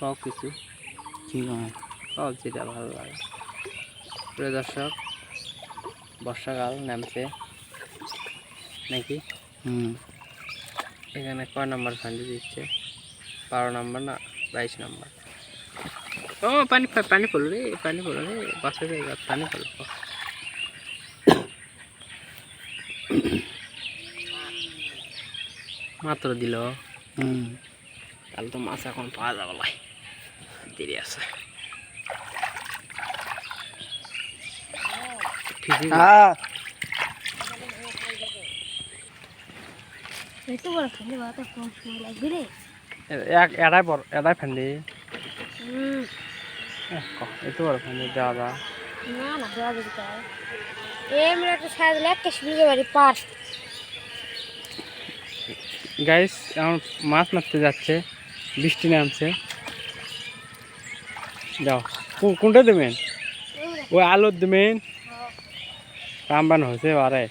সব কিছু। কি সব যেটা ভালো লাগে। প্রিয় দর্শক বর্ষাকাল নামছে নাকি? হুম। এখানে কয় নম্বর ফান্ডি দিচ্ছে? বারো নম্বর না বাইশ নম্বর। ও পানি পানি পড়ল রে পানি পড়ল রে বাসা পানি পড়ল। মাত্র দিল। হুম। তাহলে তো মাছ এখন পাওয়া যাবে লাই। দেরি আছে। হ্যাঁ। এটাই বড় এটাই বড় দেওয়া যা। না না দেওয়া এমনি একটা সাইজ বাড়ি পার গাইস এখন মাছ মারতে যাচ্ছে। বৃষ্টি নামছে। যাও। কোনটা দেবেন? ওই আলুর দেবেন? রামবান হয়েছে বারে